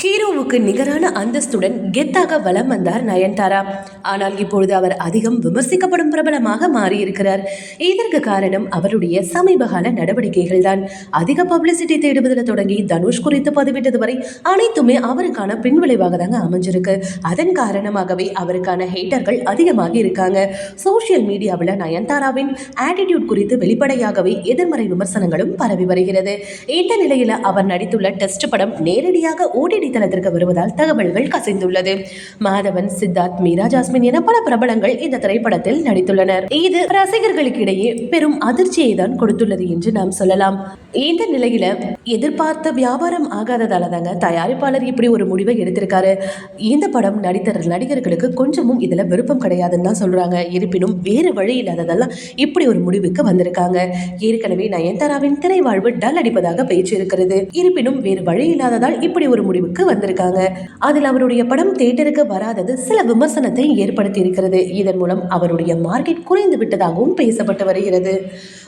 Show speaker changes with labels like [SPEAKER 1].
[SPEAKER 1] ക്ഷീര ஹீரோவுக்கு நிகரான அந்தஸ்துடன் கெத்தாக வலம் வந்தார் நயன்தாரா ஆனால் இப்பொழுது அவர் அதிகம் விமர்சிக்கப்படும் பிரபலமாக மாறியிருக்கிறார். இதற்கு காரணம் அவருடைய சமீபகால நடவடிக்கைகள் தான் அதிக பப்ளிசிட்டி தேடுவதில் தொடங்கி தனுஷ் குறித்து பதிவிட்டது வரை அனைத்துமே அவருக்கான பின்விளைவாக தாங்க அமைஞ்சிருக்கு. அதன் காரணமாகவே அவருக்கான ஹேட்டர்கள் அதிகமாக இருக்காங்க. சோஷியல் மீடியாவில் நயன்தாராவின் ஆட்டிடியூட் குறித்து வெளிப்படையாகவே எதிர்மறை விமர்சனங்களும் பரவி வருகிறது. இந்த நிலையில் அவர் நடித்துள்ள டெஸ்ட் படம் நேரடியாக ஓடிடி தளத்திற்கு வருவதால் தகவல்கள் கசிந்துள்ளது. மாதவன் சித்தார்த் மீரா ஜாஸ்மின் என பல பிரபலங்கள் இந்த திரைப்படத்தில் நடித்துள்ளனர். இது ரசிகர்களுக்கு இடையே பெரும் அதிர்ச்சியை தான் கொடுத்துள்ளது என்று நாம் சொல்லலாம். இந்த நிலையில எதிர்பார்த்த வியாபாரம் ஆகாததால தாங்க தயாரிப்பாளர் இப்படி ஒரு முடிவை எடுத்திருக்காரு. இந்த படம் நடித்த நடிகர்களுக்கு கொஞ்சமும் இதுல விருப்பம் கிடையாதுன்னு தான் சொல்றாங்க. இருப்பினும் வேறு வழி இல்லாததால் இப்படி ஒரு முடிவுக்கு வந்திருக்காங்க. ஏற்கனவே நயன்தாராவின் திரை வாழ்வு டல் அடிப்பதாக பேச்சு இருக்கிறது. இருப்பினும் வேறு வழி இல்லாததால் இப்படி ஒரு முடிவுக்கு வந்திருக்காங்க. அதில் அவருடைய படம் தேட்டருக்கு வராதது சில விமர்சனத்தை ஏற்படுத்தி இருக்கிறது. இதன் மூலம் அவருடைய மார்க்கெட் குறைந்து விட்டதாகவும் பேசப்பட்டு வருகிறது.